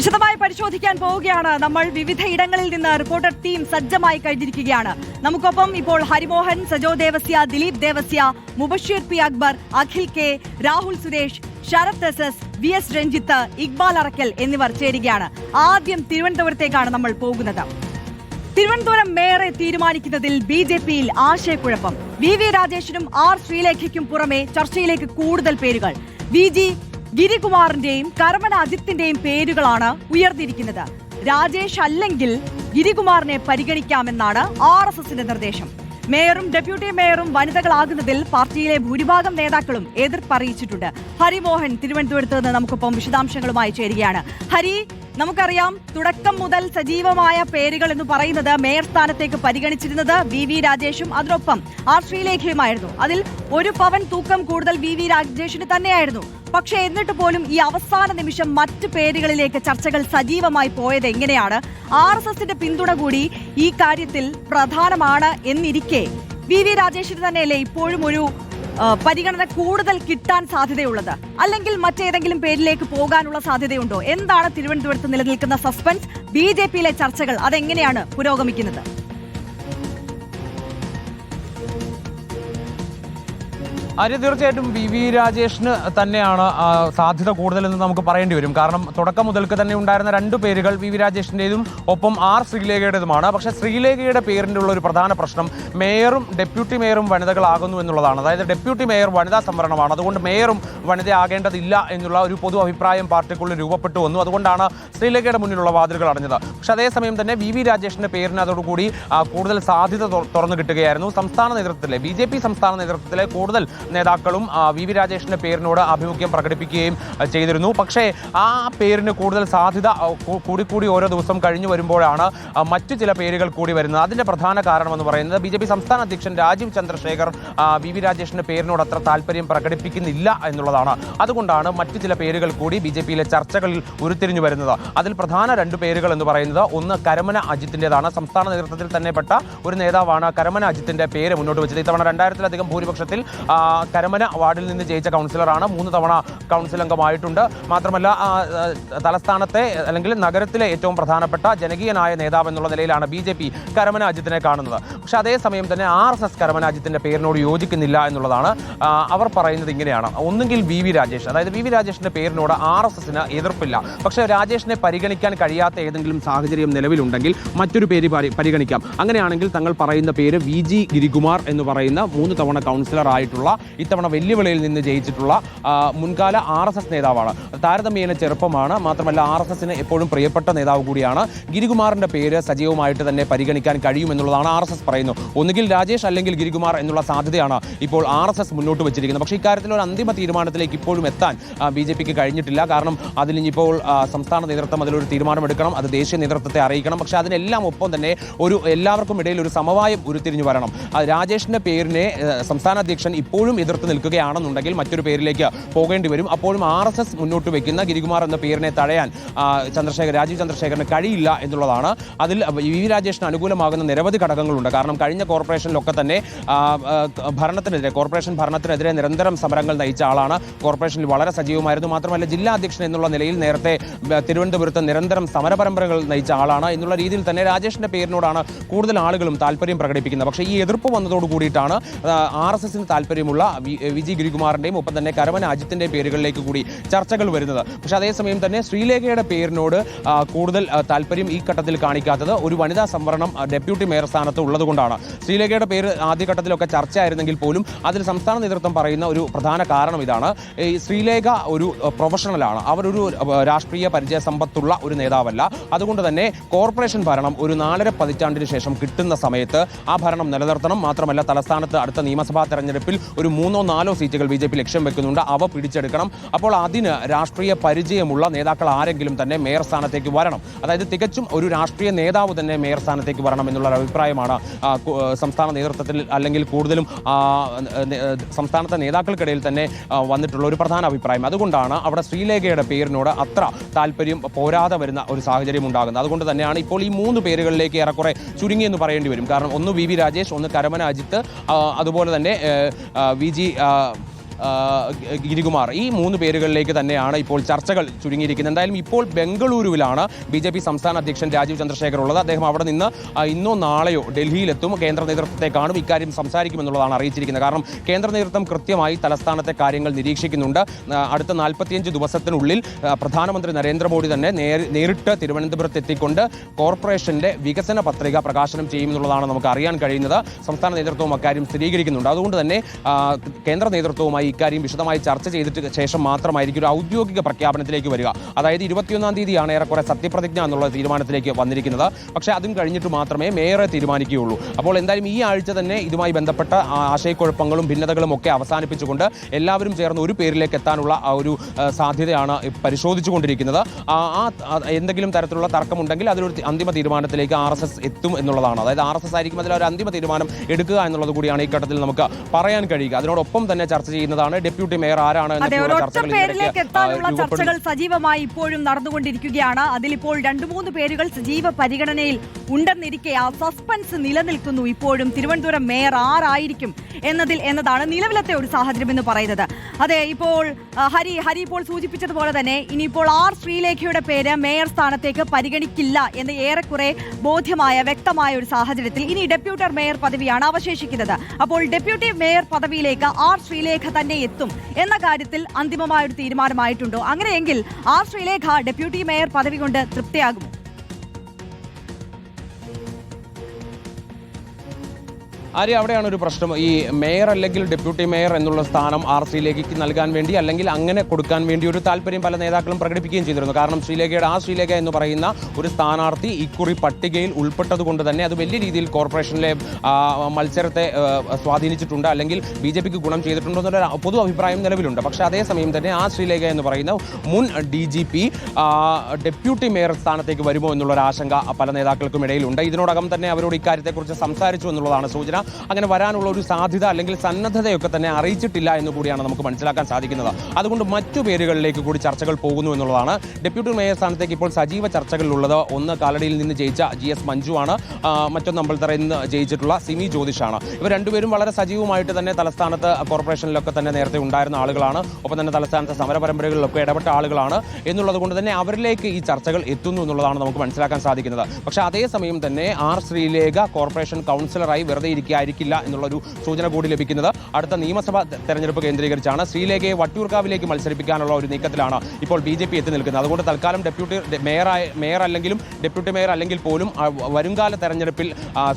വിശദമായി പരിശോധിക്കാൻ പോവുകയാണ്. നമ്മൾ വിവിധ ഇടങ്ങളിൽ നിന്ന് റിപ്പോർട്ടർ ടീം സജ്ജമായി കഴിഞ്ഞിരിക്കുകയാണ്. നമുക്കൊപ്പം ഇപ്പോൾ Harimohan Sajo Devasya Dileep Devasya Mubasheer P Akbar Akhil K Rahul Suresh Sharath S S V S Ranjith Iqbal Arakkal എന്നിവർ ചേരുകയാണ്. ആദ്യം തിരുവനന്തപുരത്തേക്കാണ് നമ്മൾ പോകുന്നത്. തിരുവനന്തപുരം മേയറെ തീരുമാനിക്കുന്നതിൽ ബി ജെ പിയിൽ ആശയക്കുഴപ്പം. വി വി രാജേഷിനും ആർ ശ്രീലേഖയ്ക്കും പുറമെ ചർച്ചയിലേക്ക് കൂടുതൽ പേരുകൾ. വി ജി ഗിരികുമാറിന്റെയും കർമ്മൻ അജിത്തിന്റെയും പേരുകളാണ് ഉയർന്നിരിക്കുന്നത് രാജേഷ് അല്ലെങ്കിൽ ഗിരികുമാറിനെ പരിഗണിക്കാമെന്നാണ് ആർ എസ് എസിന്റെ നിർദ്ദേശം. മേയറും ഡെപ്യൂട്ടി മേയറും വനിതകളാകുന്നതിൽ പാർട്ടിയിലെ ഭൂരിഭാഗം നേതാക്കളും എതിർപ്പറിയിച്ചിട്ടുണ്ട്. ഹരിമോഹൻ തിരുവനന്തപുരത്ത് നിന്ന് നമുക്കൊപ്പം വിശദാംശങ്ങളുമായി ചേരുകയാണ്. ഹരി നമുക്കറിയാം തുടക്കം മുതൽ സജീവമായ പേരുകൾ എന്ന് പറയുന്നത് മേയർ സ്ഥാനത്തേക്ക് പരിഗണിച്ചിരുന്നത് വി വി രാജേഷും അതിനൊപ്പം ആർ ശ്രീലേഖയുമായിരുന്നു. അതിൽ ഒരു പവൻ തൂക്കം കൂടുതൽ വി വി രാജേഷിന് തന്നെയായിരുന്നു. പക്ഷേ എന്നിട്ട് പോലും ഈ അവസാന നിമിഷം മറ്റ് പേരുകളിലേക്ക് ചർച്ചകൾ സജീവമായി പോയത് എങ്ങനെയാണ്? ആർ എസ് എസിന്റെ പിന്തുണ കൂടി ഈ കാര്യത്തിൽ പ്രധാനമാണ് എന്നിരിക്കെ. വി വി രാജേഷിന് തന്നെയല്ലേ ഇപ്പോഴും ഒരു പരിഗണന കൂടുതൽ കിട്ടാൻ സാധ്യതയുള്ളത്. അല്ലെങ്കിൽ മറ്റേതെങ്കിലും പേരിലേക്ക് പോകാനുള്ള സാധ്യതയുണ്ടോ? എന്താണ് തിരുവനന്തപുരത്ത് നിലനിൽക്കുന്ന സസ്പെൻസ് ബി ജെ പിയിലെ ചർച്ചകൾ അതെങ്ങനെയാണ് പുരോഗമിക്കുന്നത്? ആര്യ തീർച്ചയായിട്ടും വി വി രാജേഷിന് തന്നെയാണ് സാധ്യത കൂടുതലെന്ന് നമുക്ക് പറയേണ്ടി വരും. കാരണം തുടക്കം മുതൽക്ക് തന്നെ ഉണ്ടായിരുന്ന രണ്ട് പേരുകൾ വി വി രാജേഷിന്റെതും ഒപ്പം ആർ ശ്രീലേഖയുടേതുമാണ്. പക്ഷേ ശ്രീലേഖയുടെ പേരിന്റെ ഉള്ള ഒരു പ്രധാന പ്രശ്നം മേയറും ഡെപ്യൂട്ടി മേയറും വനിതകളാകുന്നു എന്നുള്ളതാണ്. അതായത് ഡെപ്യൂട്ടി മേയർ വനിതാ സംവരണമാണ്. അതുകൊണ്ട് മേയറും വനിതയാകേണ്ടതില്ല എന്നുള്ള ഒരു പൊതു അഭിപ്രായം പാർട്ടിക്കുള്ളിൽ രൂപപ്പെട്ടു വന്നു. അതുകൊണ്ടാണ് ശ്രീലേഖയുടെ മുന്നിലുള്ള വാതിലുകൾ അടഞ്ഞത്. പക്ഷേ അതേസമയം തന്നെ വി വി രാജേഷിന്റെ പേരിന് അതോടുകൂടി കൂടുതൽ സാധ്യത തുറന്നു കിട്ടുകയായിരുന്നു. സംസ്ഥാന നേതൃത്വത്തിലെ ബി ജെ പി സംസ്ഥാന നേതൃത്വത്തിലെ കൂടുതൽ നേതാക്കളും വി വി രാജേഷിന്റെ പേരിനോട് ആഭിമുഖ്യം പ്രകടിപ്പിക്കുകയും ചെയ്തിരുന്നു. പക്ഷേ ആ പേരിന് കൂടുതൽ സാധ്യത കൂടിക്കൂടി ഓരോ ദിവസം കഴിഞ്ഞു വരുമ്പോഴാണ് മറ്റു ചില പേരുകൾ കൂടി വരുന്നത്. അതിന്റെ പ്രധാന കാരണമെന്ന് പറയുന്നത് ബി ജെ പി സംസ്ഥാന അധ്യക്ഷൻ രാജീവ് ചന്ദ്രശേഖർ വി വി രാജേഷിന്റെ പേരിനോട് അത്ര താല്പര്യം പ്രകടിപ്പിക്കുന്നില്ല എന്നുള്ളതാണ്. അതുകൊണ്ടാണ് മറ്റു ചില പേരുകൾ കൂടി ബി ജെ പിയിലെ ചർച്ചകളിൽ ഉരുത്തിരിഞ്ഞു വരുന്നത്. അതിൽ പ്രധാന രണ്ട് പേരുകൾ എന്ന് പറയുന്നത് ഒന്ന് കരമന അജിത്തിന്റെതാണ് സംസ്ഥാന നേതൃത്വത്തിൽ തന്നെപ്പെട്ട ഒരു നേതാവാണ് കരമന അജിത്തിന്റെ പേര് മുന്നോട്ട് വെച്ചത്. ഇത്തവണ രണ്ടായിരത്തിലധികം ഭൂരിപക്ഷത്തിൽ കരമന വാർഡിൽ നിന്ന് ജയിച്ച കൗൺസിലറാണ്. മൂന്ന് തവണ കൗൺസിൽ അംഗമായിട്ടുണ്ട് മാത്രമല്ല തലസ്ഥാനത്തെ അല്ലെങ്കിൽ നഗരത്തിലെ ഏറ്റവും പ്രധാനപ്പെട്ട ജനകീയനായ നേതാവ് എന്നുള്ള നിലയിലാണ് ബി ജെ പി കരമന അജിത്തിനെ കാണുന്നത്. പക്ഷെ അതേസമയം തന്നെ ആർ എസ് എസ് കരമന അജിത്തിന്റെ പേരിനോട് യോജിക്കുന്നില്ല എന്നുള്ളതാണ് അവർ പറയുന്നത് ഇങ്ങനെയാണ്. ഒന്നുകിൽ വി വി രാജേഷ് അതായത് വി വി രാജേഷിന്റെ പേരിനോട് ആർ എസ് എസിന് എതിർപ്പില്ല. പക്ഷേ രാജേഷിനെ പരിഗണിക്കാൻ കഴിയാത്ത ഏതെങ്കിലും സാഹചര്യം നിലവിലുണ്ടെങ്കിൽ മറ്റൊരു പേര് പരിഗണിക്കാം. അങ്ങനെയാണെങ്കിൽ തങ്ങൾ പറയുന്ന പേര് വി ജി ഗിരികുമാർ എന്ന് പറയുന്ന മൂന്ന് തവണ കൗൺസിലർ ആയിട്ടുള്ള ഇത്തവണ വെല്ലുവിളിയിൽ നിന്ന് ജയിച്ചിട്ടുള്ള മുൻകാല ആർ എസ് എസ് നേതാവാണ്. താരതമ്യേന ചെറുപ്പമാണ്. മാത്രമല്ല ആർ എസ് എസിന് എപ്പോഴും പ്രിയപ്പെട്ട നേതാവ് കൂടിയാണ്. ഗിരികുമാറിന്റെ പേര് സജീവമായിട്ട് തന്നെ പരിഗണിക്കാൻ കഴിയുമെന്നുള്ളതാണ് ആർ എസ് എസ് പറയുന്നു. ഒന്നുകിൽ രാജേഷ് അല്ലെങ്കിൽ ഗിരികുമാർ എന്നുള്ള സാധ്യതയാണ് ഇപ്പോൾ ആർ എസ് എസ് മുന്നോട്ട് വെച്ചിരിക്കുന്നത്. പക്ഷേ ഇക്കാര്യത്തിൽ ഒരു അന്തിമ തീരുമാനത്തിലേക്ക് ഇപ്പോഴും എത്താൻ ബി ജെ പിക്ക് കഴിഞ്ഞിട്ടില്ല. കാരണം അതിലിപ്പോൾ സംസ്ഥാന നേതൃത്വം അതിലൊരു തീരുമാനമെടുക്കണം. അത് ദേശീയ നേതൃത്വത്തെ അറിയിക്കണം. പക്ഷേ അതിനെല്ലാം ഒപ്പം തന്നെ ഒരു എല്ലാവർക്കും ഇടയിൽ ഒരു സമവായം ഉരുത്തിരിഞ്ഞു വരണം. രാജേഷിന്റെ പേരിനെ സംസ്ഥാന അധ്യക്ഷൻ ഇപ്പോഴും എതിർത്ത് നിൽക്കുകയാണെന്നുണ്ടെങ്കിൽ മറ്റൊരു പേരിലേക്ക് പോകേണ്ടി വരും. അപ്പോഴും ആർ എസ് എസ് മുന്നോട്ട് വെക്കുന്ന ഗിരികുമാർ എന്ന പേരിനെ തടയാൻ ആ, ചന്ദ്രശേഖർ രാജീവ് ചന്ദ്രശേഖരന് കഴിയില്ല എന്നുള്ളതാണ്. അതിൽ വി വി രാജേഷിന് അനുകൂലമാകുന്ന നിരവധി ഘടകങ്ങളുണ്ട്. കാരണം കഴിഞ്ഞ കോർപ്പറേഷനിലൊക്കെ തന്നെ ഭരണത്തിനെതിരെ കോർപ്പറേഷൻ ഭരണത്തിനെതിരെ നിരന്തരം സമരങ്ങൾ നയിച്ച ആളാണ്. കോർപ്പറേഷനിൽ വളരെ സജീവമായിരുന്നു. മാത്രമല്ല ജില്ലാ അധ്യക്ഷൻ എന്നുള്ള നിലയിൽ നേരത്തെ തിരുവനന്തപുരത്ത് നിരന്തരം സമരപരമ്പരകൾ നയിച്ച ആളാണ്. എന്നുള്ള രീതിയിൽ തന്നെ രാജേഷിന്റെ പേരിനോടാണ് കൂടുതൽ ആളുകളും താല്പര്യം പ്രകടിപ്പിക്കുന്നത്. പക്ഷേ ഈ എതിർപ്പ് വന്നതോട് കൂടിയിട്ടാണ് ആർ എസ് എസിന് താല്പര്യമുള്ള വി- വി ജി ഗിരികുമാറിന്റെയും ഒപ്പം തന്നെ കരമന അജിത്തിന്റെയും പേരുകളിലേക്ക് കൂടി ചർച്ചകൾ വരുന്നത്. പക്ഷേ അതേസമയം തന്നെ ശ്രീലേഖയുടെ പേരിനോട് കൂടുതൽ താല്പര്യം ഈ ഘട്ടത്തിൽ കാണിക്കാത്തത് ഒരു വനിതാ സംവരണം ഡെപ്യൂട്ടി മേയർ സ്ഥാനത്ത് ഉള്ളതുകൊണ്ടാണ്. ശ്രീലേഖയുടെ പേര് ആദ്യഘട്ടത്തിലൊക്കെ ചർച്ചയായിരുന്നെങ്കിൽ പോലും അതിൽ സംസ്ഥാന നേതൃത്വം പറയുന്ന ഒരു പ്രധാന കാരണം ഇതാണ്. ഈ ശ്രീലേഖ ഒരു പ്രൊഫഷണലാണ്. അവരൊരു രാഷ്ട്രീയ പരിചയ സമ്പത്തുള്ള ഒരു നേതാവല്ല. അതുകൊണ്ട് തന്നെ കോർപ്പറേഷൻ ഭരണം ഒരു നാലര പതിറ്റാണ്ടിന് ശേഷം കിട്ടുന്ന സമയത്ത് ആ ഭരണം നിലനിർത്തണം. മാത്രമല്ല തലസ്ഥാനത്ത് അടുത്ത നിയമസഭാ തെരഞ്ഞെടുപ്പിൽ ഒരു മൂന്നോ നാലോ സീറ്റുകൾ ബി ജെ പി ലക്ഷ്യം വെക്കുന്നുണ്ട്. അവ പിടിച്ചെടുക്കണം. അപ്പോൾ അതിന് രാഷ്ട്രീയ പരിചയമുള്ള നേതാക്കൾ ആരെങ്കിലും തന്നെ മേയർ സ്ഥാനത്തേക്ക് വരണം. അതായത് തികച്ചും ഒരു രാഷ്ട്രീയ നേതാവ് തന്നെ മേയർ സ്ഥാനത്തേക്ക് വരണം എന്നുള്ള അഭിപ്രായമാണ് സംസ്ഥാന നേതൃത്വത്തിൽ അല്ലെങ്കിൽ കൂടുതലും സംസ്ഥാനത്തെ നേതാക്കൾക്കിടയിൽ തന്നെ വന്നിട്ടുള്ള ഒരു പ്രധാന അഭിപ്രായം. അതുകൊണ്ടാണ് അവിടെ ശ്രീലേഖയുടെ പേരിനോട് അത്ര താല്പര്യം പോരാതെ വരുന്ന ഒരു സാഹചര്യം ഉണ്ടാകുന്നത്. അതുകൊണ്ട് തന്നെയാണ് ഇപ്പോൾ ഈ മൂന്ന് പേരുകളിലേക്ക് ഏറെക്കുറെ ചുരുങ്ങിയെന്ന് പറയേണ്ടി വരും. കാരണം ഒന്ന് വി വി രാജേഷ് ഒന്ന് കരമന അജിത്ത് അതുപോലെ തന്നെ બીજી ഗിരികുമാർ ഈ മൂന്ന് പേരുകളിലേക്ക് തന്നെയാണ് ഇപ്പോൾ ചർച്ചകൾ ചുരുങ്ങിയിരിക്കുന്നത്. എന്തായാലും ഇപ്പോൾ ബംഗളൂരുവിലാണ് ബി ജെ പി സംസ്ഥാന അധ്യക്ഷൻ രാജീവ് ചന്ദ്രശേഖർ ഉള്ളത്. അദ്ദേഹം അവിടെ നിന്ന് ഇന്നോ നാളെയോ ഡൽഹിയിലെത്തും. കേന്ദ്ര നേതൃത്വത്തെ കാണും ഇക്കാര്യം സംസാരിക്കുമെന്നുള്ളതാണ് അറിയിച്ചിരിക്കുന്നത്. കാരണം കേന്ദ്ര നേതൃത്വം കൃത്യമായി തലസ്ഥാനത്തെ കാര്യങ്ങൾ നിരീക്ഷിക്കുന്നുണ്ട്. അടുത്ത നാൽപ്പത്തിയഞ്ച് ദിവസത്തിനുള്ളിൽ പ്രധാനമന്ത്രി നരേന്ദ്രമോദി തന്നെ നേരിട്ട് തിരുവനന്തപുരത്ത് എത്തിക്കൊണ്ട് കോർപ്പറേഷന്റെ വികസന പത്രിക പ്രകാശനം ചെയ്യുമെന്നുള്ളതാണ് നമുക്ക് അറിയാൻ കഴിയുന്നത്. സംസ്ഥാന നേതൃത്വവും അക്കാര്യം സ്ഥിരീകരിക്കുന്നുണ്ട്. അതുകൊണ്ട് തന്നെ കേന്ദ്ര നേതൃത്വവുമായി ഇക്കാര്യം വിശദമായി ചർച്ച ചെയ്തിട്ട് ശേഷം മാത്രമായിരിക്കും ഒരു ഔദ്യോഗിക പ്രഖ്യാപനത്തിലേക്ക് വരിക. അതായത് ഇരുപത്തിയൊന്നാം തീയതിയാണ് ഏറെക്കുറെ സത്യപ്രതിജ്ഞ എന്നുള്ള തീരുമാനത്തിലേക്ക് വന്നിരിക്കുന്നത്. പക്ഷേ അതും കഴിഞ്ഞിട്ട് മാത്രമേ മേയറെ തീരുമാനിക്കുകയുള്ളൂ. അപ്പോൾ എന്തായാലും ഈ ആഴ്ച തന്നെ ഇതുമായി ബന്ധപ്പെട്ട ആശയക്കുഴപ്പങ്ങളും ഭിന്നതകളും ഒക്കെ അവസാനിപ്പിച്ചുകൊണ്ട് എല്ലാവരും ചേർന്ന് ഒരു പേരിലേക്ക് എത്താനുള്ള ആ ഒരു സാധ്യതയാണ് പരിശോധിച്ചുകൊണ്ടിരിക്കുന്നത്. ആ എന്തെങ്കിലും തരത്തിലുള്ള തർക്കമുണ്ടെങ്കിൽ അതിലൊരു അന്തിമ തീരുമാനത്തിലേക്ക് ആർ എസ് എസ് എത്തും എന്നുള്ളതാണ്. അതായത് ആർ എസ് എസ് ആയിരിക്കും അതിൽ ഒരു അന്തിമ തീരുമാനം എടുക്കുക എന്നുള്ളത് കൂടിയാണ് ഈ ഘട്ടത്തിൽ നമുക്ക് പറയാൻ കഴിയുക. അതിനോടൊപ്പം തന്നെ ചർച്ച ചെയ്യുന്നതാണ് ഡെപ്യൂട്ടി മേയർ ആരാണ്. ചർച്ചകൾ സജീവമായി ഇപ്പോഴും നടന്നുകൊണ്ടിരിക്കുകയാണ്. അതിലിപ്പോൾ രണ്ടു മൂന്ന് പേരുകൾ സജീവ പരിഗണനയിൽ ഉണ്ടെന്നിരിക്കെ ആ സസ്പെൻസ് നിലനിൽക്കുന്നു ഇപ്പോഴും. തിരുവനന്തപുരം മേയർ ആരായിരിക്കും എന്നതിൽ എന്നതാണ് നിലവിലത്തെ ഒരു സാഹചര്യം എന്ന് പറയുന്നത്. അതെ ഇപ്പോൾ ഹരി ഹരി ഇപ്പോൾ സൂചിപ്പിച്ചതുപോലെ തന്നെ ഇനിയിപ്പോൾ ആർ ശ്രീലേഖയുടെ പേര് മേയർ സ്ഥാനത്തേക്ക് പരിഗണിക്കില്ല എന്ന് ഏറെക്കുറെ ബോധ്യമായ വ്യക്തമായ ഒരു സാഹചര്യത്തിൽ ഇനി ഡെപ്യൂട്ടർ മേയർ പദവിയാണ് അവശേഷിക്കുന്നത്. അപ്പോൾ ഡെപ്യൂട്ടി മേയർ പദവിയിലേക്ക് ആർ ശ്രീലേഖ തന്നെ എത്തും എന്ന കാര്യത്തിൽ അന്തിമമായൊരു തീരുമാനമായിട്ടുണ്ടോ? അങ്ങനെയെങ്കിൽ ആർ ശ്രീലേഖ ഡെപ്യൂട്ടി മേയർ പദവി കൊണ്ട് തൃപ്തിയാകുമോ? ആര്യ അവിടെയാണ് ഒരു പ്രശ്നം. ഈ മേയർ അല്ലെങ്കിൽ ഡെപ്യൂട്ടി മേയർ എന്നുള്ള സ്ഥാനം ആർ ശ്രീലേഖയ്ക്ക് നൽകാൻ വേണ്ടി അല്ലെങ്കിൽ അങ്ങനെ കൊടുക്കാൻ വേണ്ടി ഒരു താല്പര്യം പല നേതാക്കളും പ്രകടിപ്പിക്കുകയും ചെയ്തിരുന്നു. കാരണം ശ്രീലേഖയുടെ ആ ശ്രീലേഖ എന്ന് പറയുന്ന ഒരു സ്ഥാനാർത്ഥി ഇക്കുറി പട്ടികയിൽ ഉൾപ്പെട്ടത് കൊണ്ട് തന്നെ അത് വലിയ രീതിയിൽ കോർപ്പറേഷനിലെ മത്സരത്തെ സ്വാധീനിച്ചിട്ടുണ്ട് അല്ലെങ്കിൽ ബി ജെ പിക്ക് ഗുണം ചെയ്തിട്ടുണ്ടോ എന്നൊരു പൊതു അഭിപ്രായം നിലവിലുണ്ട്. പക്ഷേ അതേസമയം തന്നെ ആ ശ്രീലേഖ എന്ന് പറയുന്ന മുൻ D G P deputy mayor സ്ഥാനത്തേക്ക് വരുമോ എന്നുള്ളൊരു ആശങ്ക പല നേതാക്കൾക്കും ഇടയിലുണ്ട്. ഇതിനോടകം തന്നെ അവരോട് ഇക്കാര്യത്തെക്കുറിച്ച് സംസാരിച്ചു എന്നുള്ളതാണ് സൂചന. അങ്ങനെ വരാനുള്ള ഒരു സാധ്യത അല്ലെങ്കിൽ സന്നദ്ധതയൊക്കെ തന്നെ അറിയിച്ചിട്ടില്ല എന്ന് കൂടിയാണ് നമുക്ക് മനസ്സിലാക്കാൻ സാധിക്കുന്നത്. അതുകൊണ്ട് മറ്റു പേരുകളിലേക്ക് കൂടി ചർച്ചകൾ പോകുന്നു എന്നുള്ളതാണ്. ഡെപ്യൂട്ടി മേയർ സ്ഥാനത്തേക്ക് ഇപ്പോൾ സജീവ ചർച്ചകളിലുള്ളത്. ഒന്ന് കാലടിയിൽ നിന്ന് ജയിച്ച ജി എസ് മഞ്ജു ആണ്. മറ്റൊന്ന് അമ്പലത്തറയിൽ നിന്ന് ജയിച്ചിട്ടുള്ള സിമി ജ്യോതിഷാണ് ഇവർ രണ്ടുപേരും വളരെ സജീവമായിട്ട് തന്നെ തലസ്ഥാനത്ത് കോർപ്പറേഷനിലൊക്കെ തന്നെ നേരത്തെ ഉണ്ടായിരുന്ന ആളുകളാണ്. ഒപ്പം തന്നെ തലസ്ഥാനത്തെ സമര പരമ്പരകളിലൊക്കെ ഇടപെട്ട ആളുകളാണ്. എന്നുള്ളത് കൊണ്ട് തന്നെ അവരിലേക്ക് ഈ ചർച്ചകൾ എത്തുന്നു എന്നുള്ളതാണ് നമുക്ക് മനസ്സിലാക്കാൻ സാധിക്കുന്നത്. പക്ഷേ അതേസമയം തന്നെ ആർ ശ്രീലേഖ കോർപ്പറേഷൻ കൗൺസിലറായി വെറുതെ ഇരിക്കായിരിക്കില്ല എന്നുള്ളൊരു സൂചന കൂടി ലഭിക്കുന്നത്. അടുത്ത നിയമസഭാ തെരഞ്ഞെടുപ്പ് കേന്ദ്രീകരിച്ചാണ് ശ്രീലേഖയെ വട്ടിയൂർക്കാവിലേക്ക് മത്സരിപ്പിക്കാനുള്ള ഒരു നീക്കത്തിലാണ് ഇപ്പോൾ ബി ജെ പി എത്തി നിൽക്കുന്നത്. അതുകൊണ്ട് തൽക്കാലം ഡെപ്യൂട്ടി മേയറായ മേയർ അല്ലെങ്കിലും ഡെപ്യൂട്ടി മേയർ അല്ലെങ്കിൽ പോലും വരുംകാല തെരഞ്ഞെടുപ്പിൽ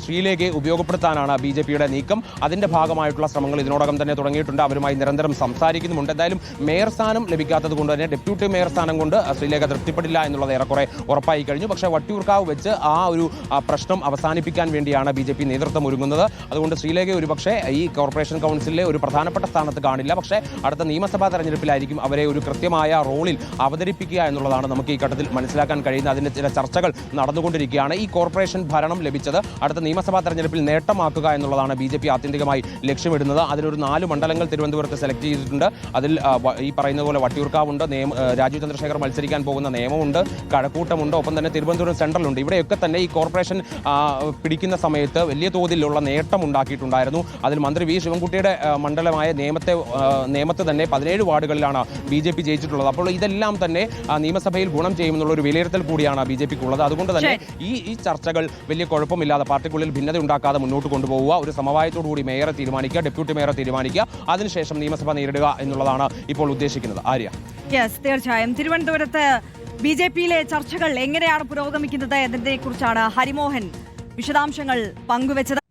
ശ്രീലേഖയെ ഉപയോഗപ്പെടുത്താനാണ് ബി ജെ പിയുടെ നീക്കം. അതിന്റെ ഭാഗമായിട്ടുള്ള ശ്രമങ്ങൾ ഇതിനോടകം തന്നെ തുടങ്ങിയിട്ടുണ്ട്. അവരുമായി നിരന്തരം സംസാരിക്കുന്നുമുണ്ട്. എന്തായാലും മേയർ സ്ഥാനം ലഭിക്കാത്തത് കൊണ്ട് തന്നെ ഡെപ്യൂട്ടി മേയർ സ്ഥാനം കൊണ്ട് ശ്രീലേഖ തൃപ്തിപ്പെടില്ല എന്നുള്ളത് ഏറെക്കുറെ ഉറപ്പായി കഴിഞ്ഞു. പക്ഷേ വട്ടിയൂർക്കാവ് വെച്ച് ആ ഒരു പ്രശ്നം അവസാനിപ്പിക്കാൻ വേണ്ടിയാണ് ബി നേതൃത്വം ഒരുങ്ങുന്നത്. അതുകൊണ്ട് ശ്രീലേഖ ഒരുപക്ഷെ ഈ കോർപ്പറേഷൻ കൗൺസിലിലെ ഒരു പ്രധാനപ്പെട്ട സ്ഥാനത്ത് കാണില്ല. പക്ഷേ അടുത്ത നിയമസഭാ തെരഞ്ഞെടുപ്പിലായിരിക്കും അവരെ ഒരു കൃത്യമായ റോളിൽ അവതരിപ്പിക്കുക എന്നുള്ളതാണ് നമുക്ക് ഈ ഘട്ടത്തിൽ മനസ്സിലാക്കാൻ കഴിയുന്നത്. അതിന്റെ ചില ചർച്ചകൾ നടന്നുകൊണ്ടിരിക്കുകയാണ്. ഈ കോർപ്പറേഷൻ ഭരണം ലഭിച്ചത് അടുത്ത നിയമസഭാ തെരഞ്ഞെടുപ്പിൽ നേട്ടമാക്കുക എന്നുള്ളതാണ് ബി ജെ പി ആത്യന്തികമായി ലക്ഷ്യമിടുന്നത്. അതിലൊരു നാല് മണ്ഡലങ്ങൾ തിരുവനന്തപുരത്ത് സെലക്ട് ചെയ്തിട്ടുണ്ട്. അതിൽ ഈ പറയുന്ന പോലെ വട്ടിയൂർക്കാവുണ്ട് നിയമ രാജീവ് ചന്ദ്രശേഖർ മത്സരിക്കാൻ പോകുന്ന നിയമമുണ്ട് കഴക്കൂട്ടമുണ്ട് ഒപ്പം തന്നെ തിരുവനന്തപുരം സെൻട്രലുണ്ട്. ഇവിടെയൊക്കെ തന്നെ ഈ കോർപ്പറേഷൻ പിടിക്കുന്ന സമയത്ത് വലിയ തോതിലുള്ള നേട്ടം ഉണ്ടാക്കിയിട്ടുണ്ടായിരുന്നു അതിൽ മന്ത്രി വി. ശിവൻകുട്ടിയുടെ മണ്ഡലമായ നിയമത്തെ നേമത്തെ തന്നെ പതിനേഴ് വാർഡുകളിലാണ് ബി ജെ പി ജയിച്ചിട്ടുള്ളത്. അപ്പോൾ ഇതെല്ലാം തന്നെ നിയമസഭയിൽ ഗുണം ചെയ്യുമെന്നുള്ള ഒരു വിലയിരുത്തൽ കൂടിയാണ് ബി ജെ പിക്കുള്ളത്. അതുകൊണ്ട് തന്നെ ഈ ഈ ചർച്ചകൾ വലിയ കുഴപ്പമില്ലാതെ പാർട്ടിക്കുള്ളിൽ ഭിന്നത ഉണ്ടാക്കാതെ മുന്നോട്ട് കൊണ്ടുപോവുക. ഒരു സമവായത്തോടു കൂടി മേയറെ തീരുമാനിക്കുക ഡെപ്യൂട്ടി മേയറെ തീരുമാനിക്കുക. അതിനുശേഷം നിയമസഭ നേരിടുക എന്നുള്ളതാണ് ഇപ്പോൾ ഉദ്ദേശിക്കുന്നത്. ആര്യ. യെസ് തീർച്ചയായും. തിരുവനന്തപുരത്ത് ബി ജെ പിയിലെ ചർച്ചകൾ എങ്ങനെയാണ് പുരോഗമിക്കുന്നത് എന്നതിനെക്കുറിച്ചാണ് ഹരിമോഹൻ വിശദാംശങ്ങൾ പങ്കുവച്ചത്.